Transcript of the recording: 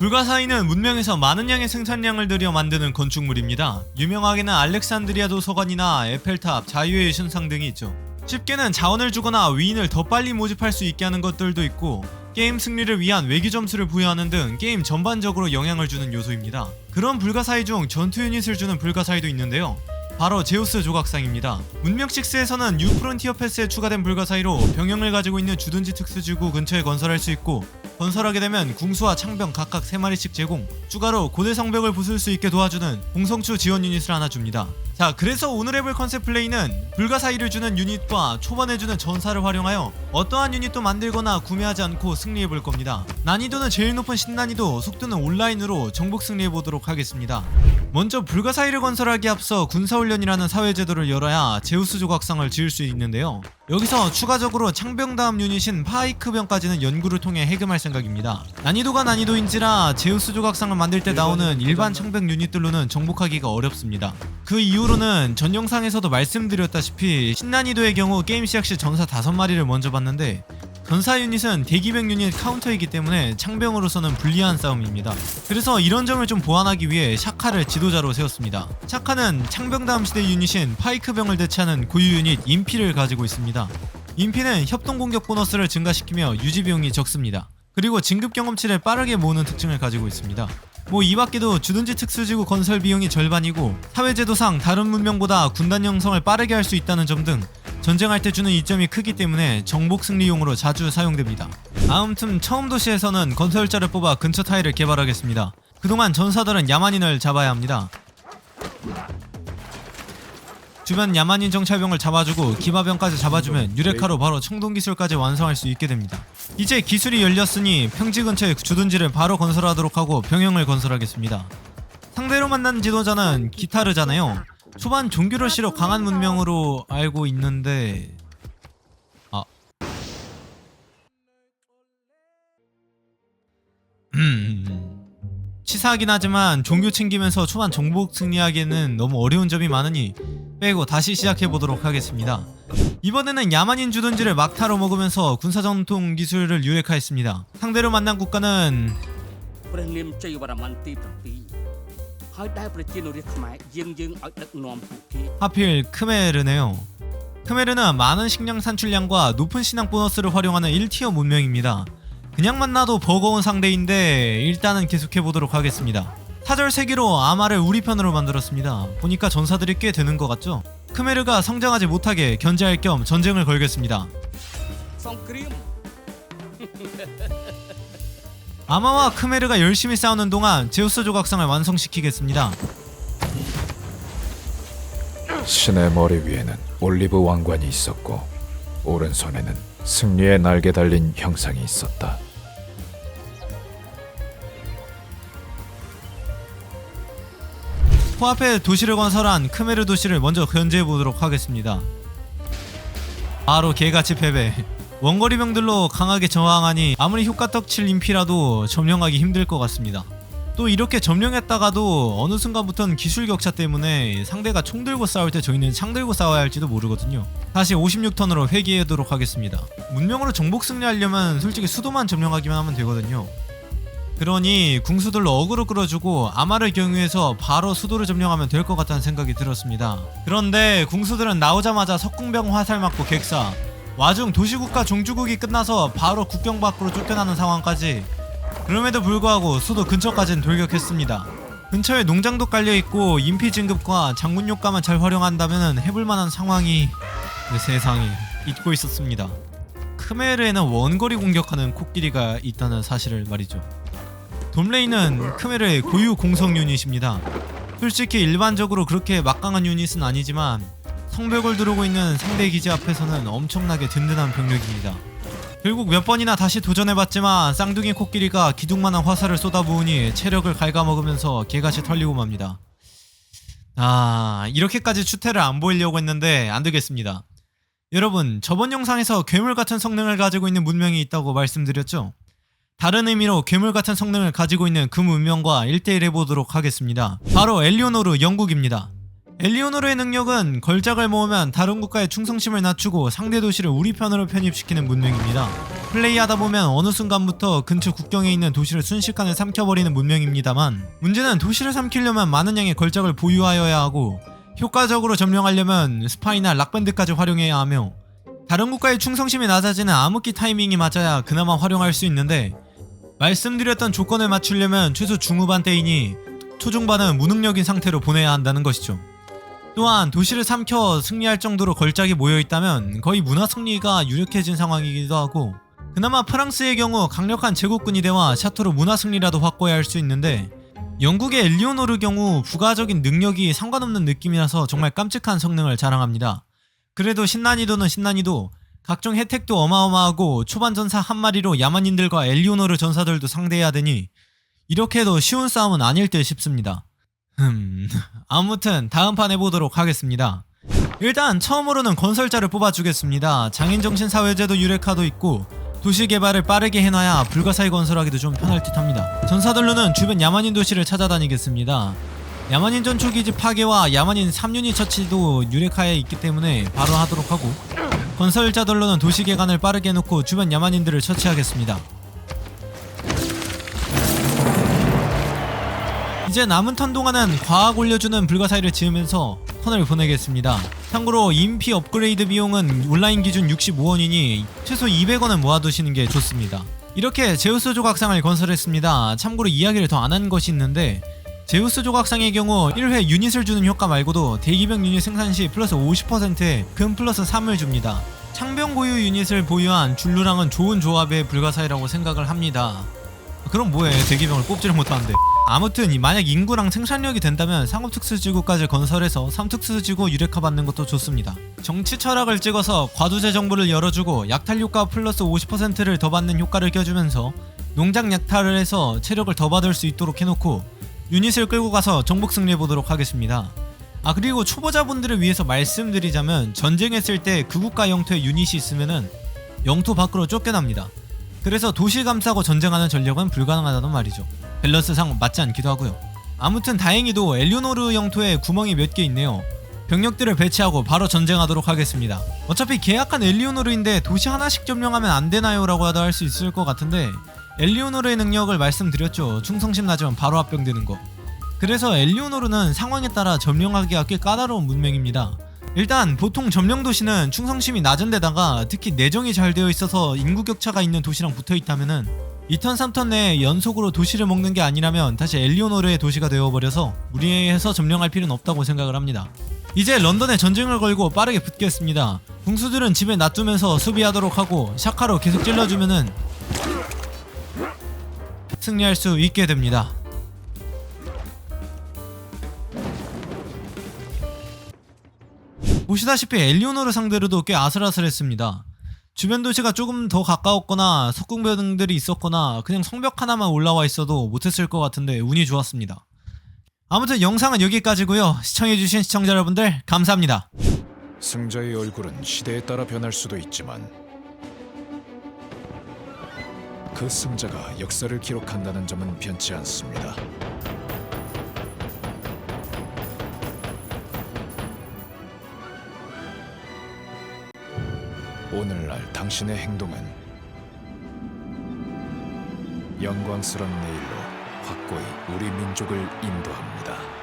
불가사의는 문명에서 많은 양의 생산량을 들여 만드는 건축물입니다. 유명하게는 알렉산드리아 도서관이나 에펠탑, 자유의 신상 등이 있죠. 쉽게는 자원을 주거나 위인을 더 빨리 모집할 수 있게 하는 것들도 있고 게임 승리를 위한 외기 점수를 부여하는 등 게임 전반적으로 영향을 주는 요소입니다. 그런 불가사의 중 전투 유닛을 주는 불가사의도 있는데요. 바로 제우스 조각상입니다. 문명 6에서는 뉴 프론티어 패스에 추가된 불가사의로 병영을 가지고 있는 주둔지 특수지구 근처에 건설할 수 있고 건설하게 되면 궁수와 창병 각각 3마리씩 제공 추가로 고대 성벽을 부술 수 있게 도와주는 공성추 지원 유닛을 하나 줍니다. 자 그래서 오늘 해볼 컨셉 플레이는 불가사의를 주는 유닛과 초반에 주는 전사를 활용하여 어떠한 유닛도 만들거나 구매하지 않고 승리해볼 겁니다. 난이도는 제일 높은 신난이도 속도는 온라인으로 정복 승리해보도록 하겠습니다. 먼저 불가사의를 건설하기 앞서 군사훈련이라는 사회제도를 열어야 제우스 조각상을 지을 수 있는데요. 여기서 추가적으로 창병 다음 유닛인 파이크병까지는 연구를 통해 해금할 생각입니다. 난이도가 난이도인지라 제우스 조각상을 만들 때 나오는 일반 창병 유닛들로는 정복하기가 어렵습니다. 그 이후로 는 전 영상에서도 말씀드렸다시피 신난이도의 경우 게임 시작 시 전사 5마리를 먼저 봤는데 전사 유닛은 대기병 유닛 카운터이기 때문에 창병으로서는 불리한 싸움입니다. 그래서 이런 점을 좀 보완하기 위해 샤카를 지도자로 세웠습니다. 샤카는 창병 다음 시대 유닛인 파이크병을 대체하는 고유 유닛 인피를 가지고 있습니다. 인피는 협동 공격 보너스를 증가시키며 유지 비용이 적습니다. 그리고 진급 경험치를 빠르게 모으는 특징을 가지고 있습니다. 뭐 이 밖에도 주둔지 특수지구 건설 비용이 절반이고 사회제도상 다른 문명보다 군단 형성을 빠르게 할 수 있다는 점 등 전쟁할 때 주는 이점이 크기 때문에 정복 승리용으로 자주 사용됩니다. 아무튼 처음 도시에서는 건설자를 뽑아 근처 타일을 개발하겠습니다. 그동안 전사들은 야만인을 잡아야 합니다. 주변 야만인 정찰병을 잡아주고 기마병까지 잡아주면 유레카로 바로 청동 기술까지 완성할 수 있게 됩니다. 이제 기술이 열렸으니 평지 근처에 주둔지를 바로 건설하도록 하고 병영을 건설하겠습니다. 상대로 만난 지도자는 기타르잖아요. 초반 종교러시로 강한 문명으로 알고 있는데 아 음. 치사하긴 하지만 종교 챙기면서 초반 정복 승리하기에는 너무 어려운 점이 많으니 빼고 다시 시작해보도록 하겠습니다. 이번에는 야만인 주둔지를 막타로 먹으면서 군사전통 기술을 유력화했습니다. 상대로 만난 국가는 하필 크메르네요. 크메르는 많은 식량 산출량과 높은 신앙 보너스를 활용하는 1티어 문명입니다. 그냥 만나도 버거운 상대인데 일단은 계속해보도록 하겠습니다. 타절 세기로 아마를 우리 편으로 만들었습니다. 보니까 전사들이 꽤 되는 것 같죠? 크메르가 성장하지 못하게 견제할 겸 전쟁을 걸겠습니다. 아마와 크메르가 열심히 싸우는 동안 제우스 조각상을 완성시키겠습니다. 신의 머리 위에는 올리브 왕관이 있었고 오른손에는 승리의 날개 달린 형상이 있었다. 코앞에 도시를 건설한 크메르 도시를 먼저 견제해 보도록 하겠습니다. 바로 개같이 패배. 원거리 병들로 강하게 저항하니 아무리 효과 떡칠 인피라도 점령하기 힘들 것 같습니다. 또 이렇게 점령했다가도 어느 순간부터는 기술 격차 때문에 상대가 총 들고 싸울 때 저희는 창 들고 싸워야 할지도 모르거든요. 다시 56턴으로 회귀하도록 하겠습니다. 문명으로 정복 승리하려면 솔직히 수도만 점령하기만 하면 되거든요. 그러니 궁수들로 어그로 끌어주고 아마를 경유해서 바로 수도를 점령하면 될 것 같다는 생각이 들었습니다. 그런데 궁수들은 나오자마자 석궁병 화살 맞고 객사 와중 도시국가 종주국이 끝나서 바로 국경 밖으로 쫓겨나는 상황까지 그럼에도 불구하고 수도 근처까지는 돌격했습니다. 근처에 농장도 깔려있고 인피 진급과 장군 효과만 잘 활용한다면 해볼만한 상황이 그 세상에 잊고 있었습니다. 크메르에는 원거리 공격하는 코끼리가 있다는 사실을 말이죠. 돔레이는 크메르의 고유 공성 유닛입니다. 솔직히 일반적으로 그렇게 막강한 유닛은 아니지만 성벽을 두르고 있는 상대 기지 앞에서는 엄청나게 든든한 병력입니다. 결국 몇 번이나 다시 도전해봤지만 쌍둥이 코끼리가 기둥만한 화살을 쏟아부으니 체력을 갉아먹으면서 개같이 털리고 맙니다. 아 이렇게까지 추태를 안 보이려고 했는데 안 되겠습니다. 여러분 저번 영상에서 괴물 같은 성능을 가지고 있는 문명이 있다고 말씀드렸죠? 다른 의미로 괴물 같은 성능을 가지고 있는 그 문명과 1대1 해보도록 하겠습니다. 바로 엘리오노르 영국입니다. 엘리오노르의 능력은 걸작을 모으면 다른 국가의 충성심을 낮추고 상대 도시를 우리 편으로 편입시키는 문명입니다. 플레이하다 보면 어느 순간부터 근처 국경에 있는 도시를 순식간에 삼켜버리는 문명입니다만 문제는 도시를 삼키려면 많은 양의 걸작을 보유하여야 하고 효과적으로 점령하려면 스파이나 락밴드까지 활용해야 하며 다른 국가의 충성심이 낮아지는 암흑기 타이밍이 맞아야 그나마 활용할 수 있는데 말씀드렸던 조건을 맞추려면 최소 중후반 때이니 초중반은 무능력인 상태로 보내야 한다는 것이죠. 또한 도시를 삼켜 승리할 정도로 걸작이 모여있다면 거의 문화 승리가 유력해진 상황이기도 하고 그나마 프랑스의 경우 강력한 제국군 이 대와 샤토로 문화 승리라도 확보해야 할수 있는데 영국의 엘리오노르 경우 부가적인 능력이 상관없는 느낌이라서 정말 깜찍한 성능을 자랑합니다. 그래도 신난이도는 신난이도 각종 혜택도 어마어마하고 초반 전사 한 마리로 야만인들과 엘리오노르 전사들도 상대해야 되니 이렇게 해도 쉬운 싸움은 아닐 듯 싶습니다. 흠... 아무튼 다음 판 해보도록 하겠습니다. 일단 처음으로는 건설자를 뽑아주겠습니다. 장인정신사회제도 유레카도 있고 도시 개발을 빠르게 해놔야 불가사의 건설하기도 좀 편할 듯 합니다. 전사들로는 주변 야만인 도시를 찾아다니겠습니다. 야만인 전초기지 파괴와 야만인 3유닛 처치도 유레카에 있기 때문에 바로 하도록 하고 건설자들로는 도시 개간을 빠르게 해놓고 주변 야만인들을 처치하겠습니다. 이제 남은 턴 동안은 과학 올려주는 불가사의를 지으면서 턴을 보내겠습니다. 참고로 인피 업그레이드 비용은 온라인 기준 65원이니 최소 200원은 모아두시는 게 좋습니다. 이렇게 제우스 조각상을 건설했습니다. 참고로 이야기를 더 안 한 것이 있는데 제우스 조각상의 경우 1회 유닛을 주는 효과 말고도 대기병 유닛 생산 시 플러스 50%의 금 플러스 3을 줍니다. 창병 고유 유닛을 보유한 줄루랑은 좋은 조합의 불가사의라고 생각을 합니다. 그럼 뭐해 대기병을 뽑지를 못하는데 아무튼 이 만약 인구랑 생산력이 된다면 상업특수지구까지 건설해서 3특수지구 유력화 받는 것도 좋습니다 정치 철학을 찍어서 과두제 정보를 열어주고 약탈 효과 플러스 50%를 더 받는 효과를 껴주면서 농장 약탈을 해서 체력을 더 받을 수 있도록 해놓고 유닛을 끌고 가서 정복 승리해 보도록 하겠습니다 아 그리고 초보자분들을 위해서 말씀드리자면 전쟁했을 때 그 국가 영토에 유닛이 있으면은 영토 밖으로 쫓겨납니다 그래서 도시 감싸고 전쟁하는 전력은 불가능하다는 말이죠. 밸런스상 맞지 않기도 하고요. 아무튼 다행히도 엘리오노르 영토에 구멍이 몇 개 있네요. 병력들을 배치하고 바로 전쟁하도록 하겠습니다. 어차피 계약한 엘리오노르인데 도시 하나씩 점령하면 안 되나요? 라고 하다 할 수 있을 것 같은데 엘리오노르의 능력을 말씀드렸죠. 충성심 나지만 바로 합병되는 거. 그래서 엘리오노르는 상황에 따라 점령하기가 꽤 까다로운 문명입니다. 일단 보통 점령 도시는 충성심이 낮은 데다가 특히 내정이 잘 되어 있어서 인구 격차가 있는 도시랑 붙어 있다면은 2턴 3턴 내에 연속으로 도시를 먹는 게 아니라면 다시 엘리오노르의 도시가 되어버려서 무리해서 점령할 필요는 없다고 생각을 합니다. 이제 런던에 전쟁을 걸고 빠르게 붙겠습니다. 궁수들은 집에 놔두면서 수비하도록 하고 샤카로 계속 찔러주면은 승리할 수 있게 됩니다. 보시다시피 엘리오노르 상대로도 꽤 아슬아슬했습니다. 주변 도시가 조금 더 가까웠거나 석궁병들이 있었거나 그냥 성벽 하나만 올라와 있어도 못했을 것 같은데 운이 좋았습니다. 아무튼 영상은 여기까지고요. 시청해주신 시청자 여러분들 감사합니다. 승자의 얼굴은 시대에 따라 변할 수도 있지만 그 승자가 역사를 기록한다는 점은 변치 않습니다. 오늘날 당신의 행동은 영광스런 내일로 확고히 우리 민족을 인도합니다.